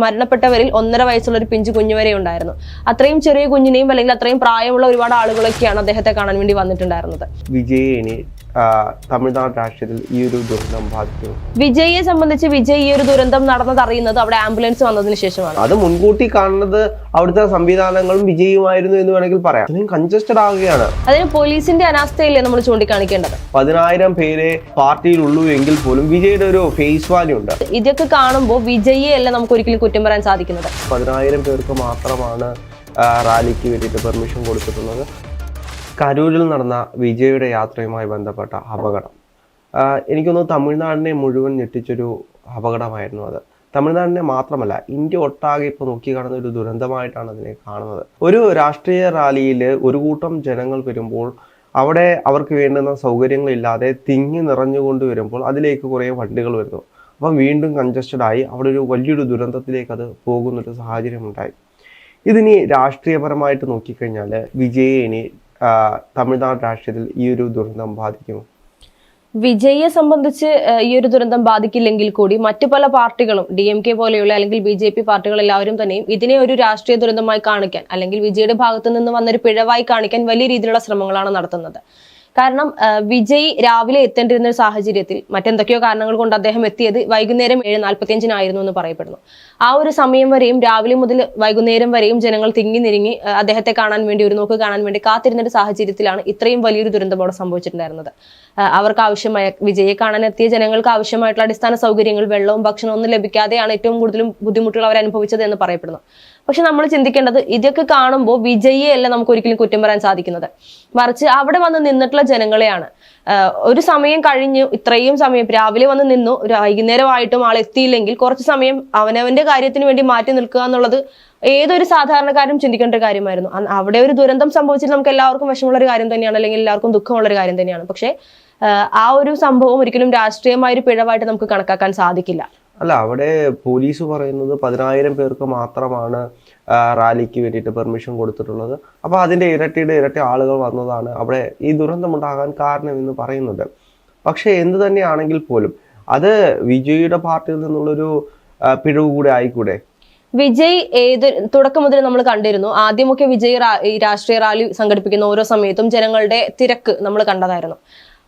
മരണപ്പെട്ടവരിൽ ഒന്നര വയസ്സുള്ള ഒരു പിഞ്ചു കുഞ്ഞു വരെ ഉണ്ടായിരുന്നു. അത്രയും ചെറിയ കുഞ്ഞിനെയും അല്ലെങ്കിൽ അത്രയും പ്രായമുള്ള ഒരുപാട് ആളുകളൊക്കെയാണ് അദ്ദേഹത്തെ കാണാൻ വേണ്ടി വന്നിട്ടുണ്ടായിരുന്നത്. വിജയെ ഇനി ആ, തമിഴ്നാട് രാഷ്ട്രീയത്തിൽ ഈ ഒരു ദുരന്തം ബാധിച്ചു. വിജയിയെ സംബന്ധിച്ച് വിജയ് ഈ ഒരു ദുരന്തം നടന്നത് അറിയുന്നത് അവിടെ ആംബുലൻസ് വന്നതിന് ശേഷമാണ്. അത് മുൻകൂട്ടി കാണുന്നത് അവിടുത്തെ സംവിധാനങ്ങളും വിജയമായിരുന്നു എന്ന് വേണമെങ്കിൽ പറയാം. അത്രയും കൺജസ്റ്റഡ് ആവുകയാണ്. അതിന് പോലീസിന്റെ അനാസ്ഥയല്ലേ നമ്മൾ ചൂണ്ടിക്കാണിക്കേണ്ടത്? പതിനായിരം പേരെ പാർട്ടിയിൽ ഉള്ളൂ എങ്കിൽ പോലും വിജയുടെ ഒരു ഫേസ് വാല്യൂ ഉണ്ട്. ഇതൊക്കെ കാണുമ്പോൾ വിജയെ അല്ല നമുക്ക് ഒരിക്കലും കുറ്റം പറയാൻ സാധിക്കുന്നത്? പതിനായിരം പേർക്ക് മാത്രമാണ് റാലിക്ക് വേണ്ടിയിട്ട് പെർമിഷൻ കൊടുത്തിട്ടുള്ളത്. കരൂരിൽ നടന്ന വിജയുടെ യാത്രയുമായി ബന്ധപ്പെട്ട അപകടം. എനിക്കൊന്ന് തമിഴ്നാടിനെ മുഴുവൻ ഞെട്ടിച്ചൊരു അപകടമായിരുന്നു അത്. തമിഴ്നാടിനെ മാത്രമല്ല ഇന്ത്യ ഒട്ടാകെ ഇപ്പോൾ നോക്കിക്കാണുന്ന ഒരു ദുരന്തമായിട്ടാണ് അതിനെ കാണുന്നത്. ഒരു രാഷ്ട്രീയ റാലിയിൽ ഒരു കൂട്ടം ജനങ്ങൾ വരുമ്പോൾ അവിടെ അവർക്ക് വേണ്ടുന്ന സൗകര്യങ്ങളില്ലാതെ തിങ്ങി നിറഞ്ഞുകൊണ്ട് വരുമ്പോൾ അതിലേക്ക് കുറേ വണ്ടികൾ വരുന്നു. അപ്പം വീണ്ടും കൺജസ്റ്റഡ് ആയി അവിടെ ഒരു വലിയൊരു ദുരന്തത്തിലേക്ക് അത് പോകുന്നൊരു സാഹചര്യം ഉണ്ടായി ഇതിനി രാഷ്ട്രീയപരമായിട്ട് നോക്കിക്കഴിഞ്ഞാൽ വിജയെ ഇനി തമിഴ്നാട് രാഷ്ട്രീയത്തിൽ ഈ ഒരു ദുരന്തം ബാധിക്കുമോ? വിജയിയെ സംബന്ധിച്ച് ഈ ഒരു ദുരന്തം ബാധിക്കില്ലെങ്കിൽ കൂടി മറ്റു പല പാർട്ടികളും ഡി എം കെ പോലെയുള്ള അല്ലെങ്കിൽ ബി ജെ പി പാർട്ടികൾ എല്ലാവരും തന്നെയും ഇതിനെ ഒരു രാഷ്ട്രീയ ദുരന്തമായി കാണിക്കാൻ അല്ലെങ്കിൽ വിജയുടെ ഭാഗത്തു നിന്ന് വന്നൊരു പിഴവായി കാണിക്കാൻ വലിയ രീതിയിലുള്ള ശ്രമങ്ങളാണ് നടത്തുന്നത്. കാരണം വിജയ് രാവിലെ എത്തേണ്ടിരുന്ന ഒരു സാഹചര്യത്തിൽ മറ്റെന്തൊക്കെയോ കാരണങ്ങൾ കൊണ്ട് അദ്ദേഹം എത്തിയത് വൈകുന്നേരം ഏഴ് നാൽപ്പത്തിയഞ്ചിനായിരുന്നു എന്ന് പറയപ്പെടുന്നു. ആ ഒരു സമയം വരെയും രാവിലെ മുതൽ വൈകുന്നേരം വരെയും ജനങ്ങൾ തിങ്ങി നിരിങ്ങി അദ്ദേഹത്തെ കാണാൻ വേണ്ടി ഒരു നോക്ക് കാണാൻ വേണ്ടി കാത്തിരുന്ന ഒരു സാഹചര്യത്തിലാണ് ഇത്രയും വലിയൊരു ദുരന്തം അവിടെ സംഭവിച്ചിട്ടുണ്ടായിരുന്നത്. അവർക്ക് ആവശ്യമായ വിജയെ കാണാൻ എത്തിയ ജനങ്ങൾക്ക് ആവശ്യമായിട്ടുള്ള അടിസ്ഥാന സൗകര്യങ്ങൾ വെള്ളവും ഭക്ഷണവും ഒന്നും ലഭിക്കാതെയാണ് ഏറ്റവും കൂടുതലും ബുദ്ധിമുട്ടുകൾ അവർ അനുഭവിച്ചത് എന്ന് പറയപ്പെടുന്നു. പക്ഷെ നമ്മൾ ചിന്തിക്കേണ്ടത് ഇതൊക്കെ കാണുമ്പോൾ വിജയെ അല്ല നമുക്ക് ഒരിക്കലും കുറ്റം പറയാൻ സാധിക്കുന്നത്. മറിച്ച് അവിടെ വന്ന് നിന്നിട്ടുള്ള ജനങ്ങളെയാണ്. ഒരു സമയം കഴിഞ്ഞു ഇത്രയും സമയം രാവിലെ വന്ന് നിന്നു. വൈകുന്നേരമായിട്ടും ആൾ എത്തിയില്ലെങ്കിൽ കുറച്ച് സമയം അവനവന്റെ കാര്യത്തിന് വേണ്ടി മാറ്റി നിൽക്കുക എന്നുള്ളത് ഏതൊരു സാധാരണക്കാരും ചിന്തിക്കേണ്ട ഒരു കാര്യമായിരുന്നു. അവിടെ ഒരു ദുരന്തം സംഭവിച്ചിട്ട് നമുക്ക് എല്ലാവർക്കും വിഷമമുള്ള ഒരു കാര്യം തന്നെയാണ് അല്ലെങ്കിൽ എല്ലാവർക്കും ദുഃഖമുള്ള ഒരു കാര്യം തന്നെയാണ്. പക്ഷേ ആ ഒരു സംഭവം ഒരിക്കലും രാഷ്ട്രീയമായ ഒരു പിഴവായിട്ട് നമുക്ക് കണക്കാക്കാൻ സാധിക്കില്ല. അല്ല അവിടെ പോലീസ് പറയുന്നത് പതിനായിരം പേർക്ക് മാത്രമാണ് റാലിക്ക് വേണ്ടിയിട്ട് പെർമിഷൻ കൊടുത്തിട്ടുള്ളത്. അപ്പോൾ അതിന്റെ ഇരട്ടിയുടെ ഇരട്ടി ആളുകൾ വന്നതാണ് അവിടെ ഈ ദുരന്തമുണ്ടാകാൻ കാരണമെന്ന് പറയുന്നത്. പക്ഷേ എന്ത് തന്നെയാണെങ്കിൽ പോലും അത് വിജയിയുടെ പാർട്ടിയിൽ നിന്നുള്ളൊരു പിഴവ് കൂടെ ആയിക്കൂടെ? വിജയ് ഏത് തുടക്കം മുതൽ നമ്മൾ കണ്ടിരുന്നു. ആദ്യമൊക്കെ വിജയ് ഈ രാഷ്ട്രീയ റാലി സംഘടിപ്പിക്കുന്ന ഓരോ സമയത്തും ജനങ്ങളുടെ തിരക്ക് നമ്മൾ കണ്ടതായിരുന്നു.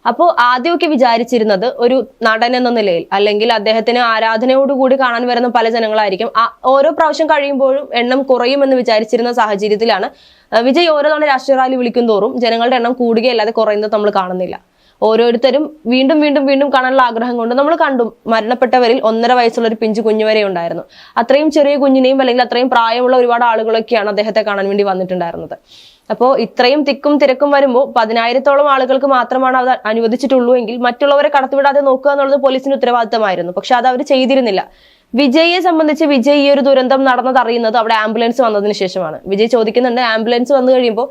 അപ്പോൾ ആദ്യമൊക്കെ വിചാരിച്ചിരുന്നത് ഒരു നടൻ എന്ന നിലയിൽ അല്ലെങ്കിൽ അദ്ദേഹത്തിന് ആരാധനയോടുകൂടി കാണാൻ വരുന്ന പല ജനങ്ങളായിരിക്കും. ഓരോ പ്രാവശ്യം കഴിയുമ്പോഴും എണ്ണം കുറയുമെന്ന് വിചാരിച്ചിരുന്ന സാഹചര്യത്തിലാണ് വിജയ് ഓരോ തവണ രാഷ്ട്രീയ റാലി വിളിക്കും തോറും ജനങ്ങളുടെ എണ്ണം കൂടുകയല്ലാതെ കുറയുന്നത് നമ്മൾ കാണുന്നില്ല. ഓരോരുത്തരും വീണ്ടും വീണ്ടും വീണ്ടും കാണാനുള്ള ആഗ്രഹം കൊണ്ട് നമ്മൾ കണ്ടു. മരണപ്പെട്ടവരിൽ ഒന്നര വയസ്സുള്ള ഒരു പിഞ്ചു കുഞ്ഞു വരെ ഉണ്ടായിരുന്നു. അത്രയും ചെറിയ കുഞ്ഞിനെയും അല്ലെങ്കിൽ അത്രയും പ്രായമുള്ള ഒരുപാട് ആളുകളൊക്കെയാണ് അദ്ദേഹത്തെ കാണാൻ വേണ്ടി വന്നിട്ടുണ്ടായിരുന്നത്. അപ്പോൾ ഇത്രയും തിക്കും തിരക്കും വരുമ്പോൾ പതിനായിരത്തോളം ആളുകൾക്ക് മാത്രമാണ് അത് അനുവദിച്ചിട്ടുള്ളൂ എങ്കിൽ മറ്റുള്ളവരെ കടത്തിവിടാതെ നോക്കുക എന്നുള്ളത് പോലീസിന്റെ ഉത്തരവാദിത്തമായിരുന്നു. പക്ഷെ അത് അവർ ചെയ്തിരുന്നില്ല. വിജയിയെ സംബന്ധിച്ച് വിജയ് ഈ ഒരു ദുരന്തം നടന്നത് അറിയുന്നത് അവിടെ ആംബുലൻസ് വന്നതിന് ശേഷമാണ്. വിജയ് ചോദിക്കുന്നുണ്ട് ആംബുലൻസ് വന്നു കഴിയുമ്പോൾ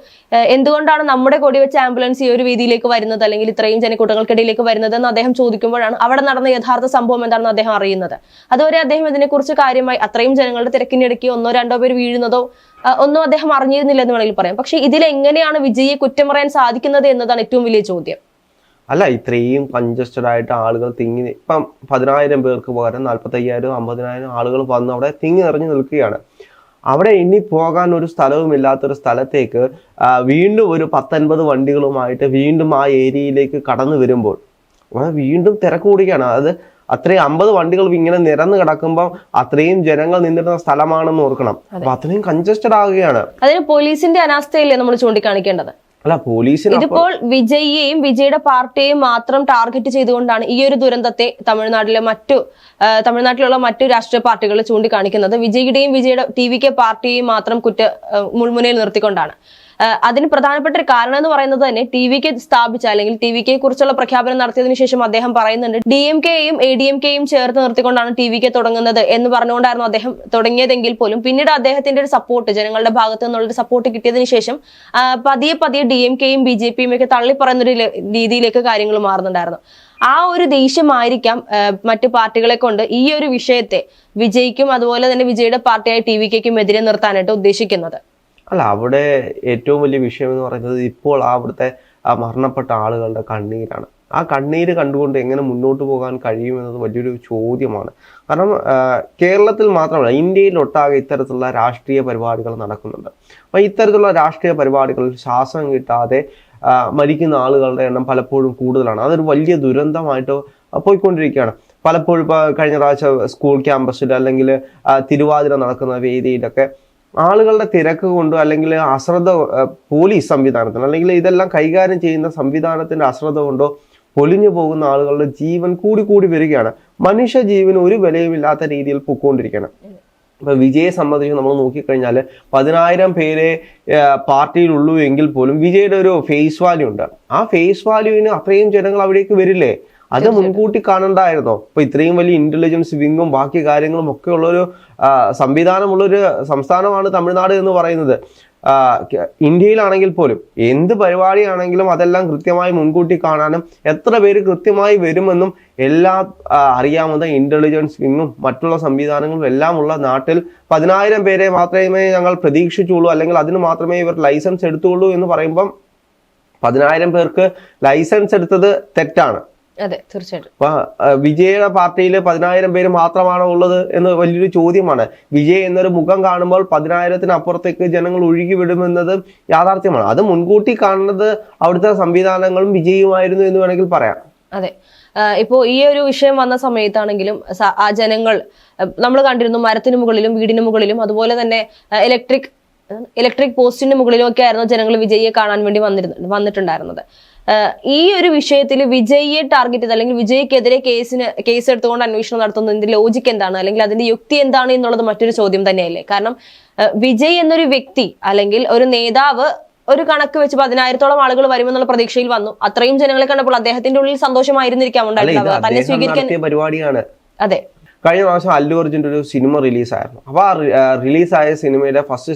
എന്തുകൊണ്ടാണ് നമ്മുടെ കൊടി വെച്ച ആംബുലൻസ് ഈ ഒരു വീതിയിലേക്ക് വരുന്നത്? അല്ലെങ്കിൽ ഇത്രയും ജനക്കൂട്ടങ്ങൾക്കിടയിലേക്ക് വരുന്നത്? എന്ന് അദ്ദേഹം ചോദിക്കുമ്പോഴാണ് അവിടെ നടന്ന യഥാർത്ഥ സംഭവം എന്താണെന്ന് അദ്ദേഹം അറിയുന്നത്. അതുവരെ അദ്ദേഹം ഇതിനെക്കുറിച്ച് കാര്യമായി അത്രയും ജനങ്ങളുടെ തിരക്കിനിടയ്ക്ക് ഒന്നോ രണ്ടോ പേര് വീഴുന്നതോ ഒന്നും അദ്ദേഹം അറിഞ്ഞിരുന്നില്ല എന്ന് വേണമെങ്കിൽ പറയാം. പക്ഷെ ഇതിൽ എങ്ങനെയാണ് വിജയെ കുറ്റം പറയാൻ സാധിക്കുന്നത് എന്നതാണ് ഏറ്റവും വലിയ ചോദ്യം. അല്ല ഇത്രയും കൺജസ്റ്റഡ് ആയിട്ട് ആളുകൾ തിങ്ങി ഇപ്പം പതിനായിരം പേർക്ക് പകരം നാൽപ്പത്തി അയ്യായിരം അമ്പതിനായിരം ആളുകൾ വന്ന് അവിടെ തിങ്ങി നിറഞ്ഞു നിൽക്കുകയാണ്. അവിടെ ഇനി പോകാൻ ഒരു സ്ഥലവും ഇല്ലാത്തൊരു സ്ഥലത്തേക്ക് വീണ്ടും ഒരു പത്തൊൻപത് വണ്ടികളുമായിട്ട് വീണ്ടും ആ ഏരിയയിലേക്ക് കടന്നു വരുമ്പോൾ അവിടെ വീണ്ടും തിരക്ക് കൂടിയാണ്. അത് അത്രയും അമ്പത് വണ്ടികൾ ഇങ്ങനെ നിരന്ന് കിടക്കുമ്പോൾ അത്രയും ജനങ്ങൾ നിന്നിരുന്ന സ്ഥലമാണെന്ന് ഓർക്കണം. അപ്പൊ അത്രയും കൺജസ്റ്റഡ് ആവുകയാണ്. അതിന് പോലീസിന്റെ അനാസ്ഥയല്ലേ നമ്മൾ ചൂണ്ടിക്കാണിക്കേണ്ടത്? അല്ല പോലീസിന് ഇതിപ്പോൾ വിജയിയെയും വിജയുടെ പാർട്ടിയെയും മാത്രം ടാർഗറ്റ് ചെയ്തുകൊണ്ടാണ് ഈ ഒരു ദുരന്തത്തെ തമിഴ്നാട്ടിലെ മറ്റു തമിഴ്നാട്ടിലുള്ള മറ്റു രാഷ്ട്രീയ പാർട്ടികൾ ചൂണ്ടിക്കാണിക്കുന്നത്. വിജയുടെയും വിജയുടെ ടി വി കെ പാർട്ടിയെയും മാത്രം കുറ്റ മുൾമുനയിൽ നിർത്തിക്കൊണ്ടാണ്. അതിന് പ്രധാനപ്പെട്ട ഒരു കാരണം എന്ന് പറയുന്നത് തന്നെ ടി വി കെ സ്ഥാപിച്ച അല്ലെങ്കിൽ ടി വി കെ കുറിച്ചുള്ള പ്രഖ്യാപനം നടത്തിയതിനു ശേഷം അദ്ദേഹം പറയുന്നുണ്ട് ഡി എം കെയും എ ഡി എം കെയും ചേർത്ത് നിർത്തിക്കൊണ്ടാണ് ടി വി കെ തുടങ്ങുന്നത് എന്ന് പറഞ്ഞുകൊണ്ടായിരുന്നു അദ്ദേഹം തുടങ്ങിയതെങ്കിൽ പോലും. പിന്നീട് അദ്ദേഹത്തിന്റെ ഒരു സപ്പോർട്ട് ജനങ്ങളുടെ ഭാഗത്തു നിന്നുള്ള സപ്പോർട്ട് കിട്ടിയതിനു ശേഷം പതിയെ പതിയെ ഡി എം കെയും ബി ജെ പിയും ഒക്കെ തള്ളിപ്പറയുന്ന ഒരു രീതിയിലേക്ക് കാര്യങ്ങൾ മാറുന്നുണ്ടായിരുന്നു. ആ ഒരു ദേഷ്യമായിരിക്കാം മറ്റു പാർട്ടികളെ കൊണ്ട് ഈ ഒരു വിഷയത്തെ വിജയിക്കും അതുപോലെ തന്നെ വിജയുടെ പാർട്ടിയായ ടി വി കെക്കും എതിരെ നിർത്താനായിട്ട് ഉദ്ദേശിക്കുന്നത്. അല്ല അവിടെ ഏറ്റവും വലിയ വിഷയം എന്ന് പറയുന്നത് ഇപ്പോൾ അവിടുത്തെ ആ മരണപ്പെട്ട ആളുകളുടെ കണ്ണീരാണ്. ആ കണ്ണീര് കണ്ടുകൊണ്ട് എങ്ങനെ മുന്നോട്ട് പോകാൻ കഴിയുമെന്നത് വലിയൊരു ചോദ്യമാണ്. കാരണം കേരളത്തിൽ മാത്രമല്ല ഇന്ത്യയിൽ ഒട്ടാകെ ഇത്തരത്തിലുള്ള രാഷ്ട്രീയ പരിപാടികൾ നടക്കുന്നുണ്ട്. അപ്പോൾ ഇത്തരത്തിലുള്ള രാഷ്ട്രീയ പരിപാടികളിൽ ശ്വാസം കിട്ടാതെ മരിക്കുന്ന ആളുകളുടെ എണ്ണം പലപ്പോഴും കൂടുതലാണ്. അതൊരു വലിയ ദുരന്തമായിട്ട് പോയിക്കൊണ്ടിരിക്കുകയാണ്. പലപ്പോഴും ഇപ്പോൾ കഴിഞ്ഞ പ്രാവശ്യം സ്കൂൾ ക്യാമ്പസിൽ അല്ലെങ്കിൽ തിരുവാതിര നടക്കുന്ന വേദിയിലൊക്കെ ആളുകളുടെ തിരക്ക് കൊണ്ട് അല്ലെങ്കിൽ അശ്രദ്ധ പോലീസ് സംവിധാനത്തിന് അല്ലെങ്കിൽ ഇതെല്ലാം കൈകാര്യം ചെയ്യുന്ന സംവിധാനത്തിന്റെ അശ്രദ്ധ കൊണ്ടോ പൊലിഞ്ഞു പോകുന്ന ആളുകളുടെ ജീവൻ കൂടി കൂടി വരികയാണ്. മനുഷ്യ ജീവന് ഒരു വിലയുമില്ലാത്ത രീതിയിൽ പൊക്കോണ്ടിരിക്കുകയാണ്. ഇപ്പൊ വിജയെ സംബന്ധിച്ച് നമ്മൾ നോക്കിക്കഴിഞ്ഞാൽ പതിനായിരം പേരെ പാർട്ടിയിലുള്ളൂ എങ്കിൽ പോലും വിജയുടെ ഒരു ഫേസ് വാല്യൂ ഉണ്ട്. ആ ഫേസ് വാല്യൂവിന് അത്രയും ജനങ്ങൾ അവിടേക്ക് വരില്ലേ? അത് മുൻകൂട്ടി കാണണ്ടായിരുന്നോ? ഇപ്പൊ ഇത്രയും വലിയ ഇന്റലിജൻസ് വിങ്ങും ബാക്കി കാര്യങ്ങളും ഒക്കെ ഉള്ളൊരു സംവിധാനമുള്ളൊരു സംസ്ഥാനമാണ് തമിഴ്നാട് എന്ന് പറയുന്നത്. ഇന്ത്യയിലാണെങ്കിൽ പോലും എന്ത് പരിപാടിയാണെങ്കിലും അതെല്ലാം കൃത്യമായി മുൻകൂട്ടി കാണാനും എത്ര പേര് കൃത്യമായി വരുമെന്നും എല്ലാം അറിയാവുന്ന ഇന്റലിജൻസ് വിങ്ങും മറ്റുള്ള സംവിധാനങ്ങളും എല്ലാം ഉള്ള നാട്ടിൽ പതിനായിരം പേരെ മാത്രമേ ഞങ്ങൾ പ്രതീക്ഷിച്ചുള്ളൂ അല്ലെങ്കിൽ അതിന് മാത്രമേ ഇവർ ലൈസൻസ് എടുത്തുള്ളൂ എന്ന് പറയുമ്പം പതിനായിരം പേർക്ക് ലൈസൻസ് എടുത്തത് തെറ്റാണ്. അതെ തീർച്ചയായിട്ടും. അപ്പൊ വിജയയുടെ വിജയുടെ പാർട്ടിയിൽ പതിനായിരം പേര് മാത്രമാണോ ഉള്ളത് എന്ന് വലിയൊരു ചോദ്യമാണ്. വിജയ് എന്നൊരു മുഖം കാണുമ്പോൾ പതിനായിരത്തിന് അപ്പുറത്തേക്ക് ജനങ്ങൾ ഒഴുകി വിടുമെന്നത് യാഥാർത്ഥ്യമാണ്. അത് മുൻകൂട്ടി കാണുന്നത് അവിടുത്തെ സംവിധാനങ്ങളും വിജയുമായിരുന്നു എന്ന് വേണമെങ്കിൽ പറയാം. അതെ. ഇപ്പോൾ ഇപ്പോ ഈ ഒരു വിഷയം വന്ന സമയത്താണെങ്കിലും ആ ജനങ്ങൾ നമ്മൾ കണ്ടിരുന്നു മരത്തിന് മുകളിലും വീടിന് മുകളിലും അതുപോലെ തന്നെ ഇലക്ട്രിക് ഇലക്ട്രിക് പോസ്റ്റിന് മുകളിലും ഒക്കെ ആയിരുന്നു ജനങ്ങൾ വിജയിയെ കാണാൻ വേണ്ടി വന്നിരുന്നു വന്നിട്ടുണ്ടായിരുന്നത്. ഈ ഒരു വിഷയത്തിൽ വിജയിയെ ടാർഗറ്റ് ചെയ്ത് അല്ലെങ്കിൽ വിജയ്ക്കെതിരെ കേസിന് കേസ് എടുത്തുകൊണ്ട് അന്വേഷണം നടത്തുന്നതിന്റെ ലോജിക്ക് എന്താണ്? അല്ലെങ്കിൽ അതിന്റെ യുക്തി എന്താണ് എന്നുള്ളത് മറ്റൊരു ചോദ്യം തന്നെയല്ലേ? കാരണം വിജയ് എന്നൊരു വ്യക്തി അല്ലെങ്കിൽ ഒരു നേതാവ് ഒരു കണക്ക് വെച്ച് പതിനായിരത്തോളം ആളുകൾ വരുമെന്നുള്ള പ്രതീക്ഷയിൽ വന്നു. അത്രയും ജനങ്ങളെ കണ്ടപ്പോൾ അദ്ദേഹത്തിന്റെ ഉള്ളിൽ സന്തോഷമായിരുന്നിരിക്കാം ഉണ്ടായിട്ടുണ്ടാവുക തന്നെ സ്വീകരിക്കാൻ പരിപാടിയാണ്. അതെ. കഴിഞ്ഞ പ്രാവശ്യം അല്ലു അർജുന്റെ ഒരു സിനിമ റിലീസായിരുന്നു അപ്പോൾ ആ റിലീസായ സിനിമയുടെ ഫസ്റ്റ്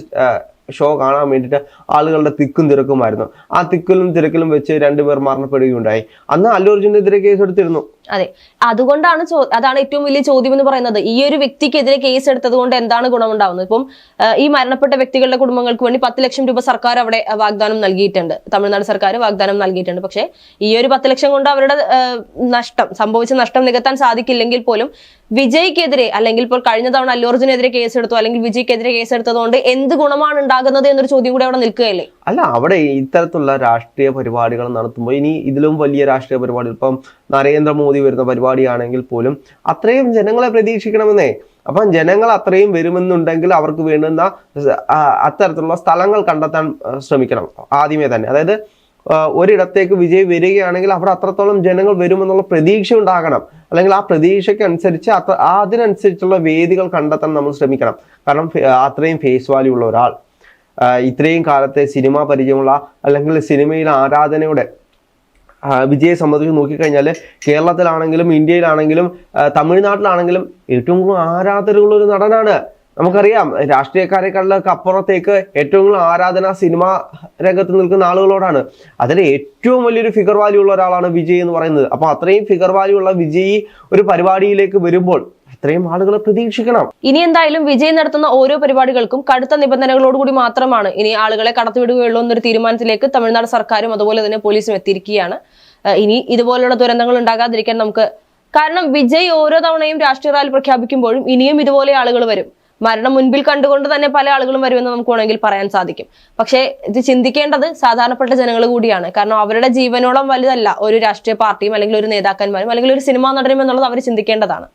ഷോ കാണാൻ വേണ്ടിയിട്ട് ആളുകളുടെ തിക്കും തിരക്കുമായിരുന്നു. ആ തിക്കിലും തിരക്കിലും വെച്ച് രണ്ടുപേർ മരണപ്പെടുകയുണ്ടായി. അന്ന് അല്ലു അർജുനെതിരെ കേസ് എടുത്തിരുന്നു. അതെ. അതുകൊണ്ടാണ് അതാണ് ഏറ്റവും വലിയ ചോദ്യം എന്ന് പറയുന്നത്. ഈ ഒരു വ്യക്തിക്കെതിരെ കേസ് എടുത്തത് കൊണ്ട് എന്താണ് ഗുണമുണ്ടാവുന്നത്? ഇപ്പം ഈ മരണപ്പെട്ട വ്യക്തികളുടെ കുടുംബങ്ങൾക്ക് വേണ്ടി പത്ത് ലക്ഷം രൂപ സർക്കാർ അവിടെ വാഗ്ദാനം നൽകിയിട്ടുണ്ട്. തമിഴ്നാട് സർക്കാർ വാഗ്ദാനം നൽകിയിട്ടുണ്ട്. പക്ഷേ ഈ ഒരു പത്ത് ലക്ഷം കൊണ്ട് അവരുടെ നഷ്ടം സംഭവിച്ച നഷ്ടം നികത്താൻ സാധിക്കില്ലെങ്കിൽ പോലും വിജയ്ക്കെതിരെ അല്ലെങ്കിൽ ഇപ്പോൾ കഴിഞ്ഞ തവണ അല്ലൂർജിനെതിരെ കേസെടുത്തു അല്ലെങ്കിൽ വിജയ്ക്കെതിരെ കേസ് എടുത്തതുകൊണ്ട് എന്ത് ഗുണമാണ് ഉണ്ടാകുന്നത് എന്നൊരു ചോദ്യം കൂടെ അവിടെ നിൽക്കുകയല്ലേ? അല്ല അവിടെ ഇത്തരത്തിലുള്ള രാഷ്ട്രീയ പരിപാടികൾ നടത്തുമ്പോൾ ഇനി ഇതിലും വലിയ രാഷ്ട്രീയ പരിപാടികൾ. ഇപ്പം നരേന്ദ്രമോദി വരുന്ന പരിപാടിയാണെങ്കിൽ പോലും അത്രയും ജനങ്ങളെ പ്രതീക്ഷിക്കണമെന്നേ. അപ്പം ജനങ്ങൾ അത്രയും വരുമെന്നുണ്ടെങ്കിൽ അവർക്ക് വേണ്ടുന്ന അത്തരത്തിലുള്ള സ്ഥലങ്ങൾ കണ്ടെത്താൻ ശ്രമിക്കണം ആദ്യമേ തന്നെ. അതായത് ഒരിടത്തേക്ക് വിജയ് വരികയാണെങ്കിൽ അവിടെ അത്രത്തോളം ജനങ്ങൾ വരുമെന്നുള്ള പ്രതീക്ഷ ഉണ്ടാകണം. അല്ലെങ്കിൽ ആ പ്രതീക്ഷയ്ക്ക് അനുസരിച്ച് അത്ര അതിനനുസരിച്ചുള്ള വേദികൾ കണ്ടെത്താൻ നമ്മൾ ശ്രമിക്കണം. കാരണം അത്രയും ഫേസ് വാല്യൂ ഉള്ള ഒരാൾ ഇത്രയും കാലത്തെ സിനിമാ പരിചയമുള്ള അല്ലെങ്കിൽ സിനിമയിലെ ആരാധനയുടെ വിജയെ സംബന്ധിച്ച് നോക്കിക്കഴിഞ്ഞാൽ കേരളത്തിലാണെങ്കിലും ഇന്ത്യയിലാണെങ്കിലും തമിഴ്നാട്ടിലാണെങ്കിലും ഏറ്റവും കൂടുതൽ ആരാധകരുള്ള ഒരു നടനാണ്. നമുക്കറിയാം രാഷ്ട്രീയക്കാരെക്കാളിലൊക്കെ അപ്പുറത്തേക്ക് ഏറ്റവും കൂടുതൽ ആരാധന സിനിമാ രംഗത്ത് നിൽക്കുന്ന ആളുകളോടാണ്. അതിൽ ഏറ്റവും വലിയൊരു ഫിഗർ വാല്യൂ ഉള്ള ഒരാളാണ് വിജയ് എന്ന് പറയുന്നത്. അപ്പോൾ അത്രയും ഫിഗർ വാല്യൂ ഉള്ള വിജയ് ഒരു പരിപാടിയിലേക്ക് വരുമ്പോൾ അത്രയും ആളുകൾ പ്രതീക്ഷിക്കണം. ഇനി എന്തായാലും വിജയ് നടത്തുന്ന ഓരോ പരിപാടികൾക്കും കടുത്ത നിബന്ധനകളോടുകൂടി മാത്രമാണ് ഇനി ആളുകളെ കടത്തിവിടുകയുള്ളൂ എന്നൊരു തീരുമാനത്തിലേക്ക് തമിഴ്നാട് സർക്കാരും അതുപോലെ തന്നെ പോലീസും എത്തിയിരിക്കുകയാണ്. ഇനി ഇതുപോലുള്ള ദുരന്തങ്ങൾ ഉണ്ടാകാതിരിക്കാൻ നമുക്ക് കാരണം വിജയ് ഓരോ തവണയും രാഷ്ട്രീയ റാലി പ്രഖ്യാപിക്കുമ്പോഴും ഇനിയും ഇതുപോലെ ആളുകൾ വരും. മരണം മുൻപിൽ കണ്ടുകൊണ്ട് തന്നെ പല ആളുകളും വരുമെന്ന് നമുക്ക് വേണമെങ്കിൽ പറയാൻ സാധിക്കും. പക്ഷേ ഇത് ചിന്തിക്കേണ്ടത് സാധാരണപ്പെട്ട ജനങ്ങൾ കൂടിയാണ്. കാരണം അവരുടെ ജീവനോളം വലുതല്ല ഒരു രാഷ്ട്രീയ പാർട്ടിയും അല്ലെങ്കിൽ ഒരു നേതാക്കന്മാരും അല്ലെങ്കിൽ ഒരു സിനിമാ നടനും എന്നുള്ളത് അവർ ചിന്തിക്കേണ്ടതാണ്.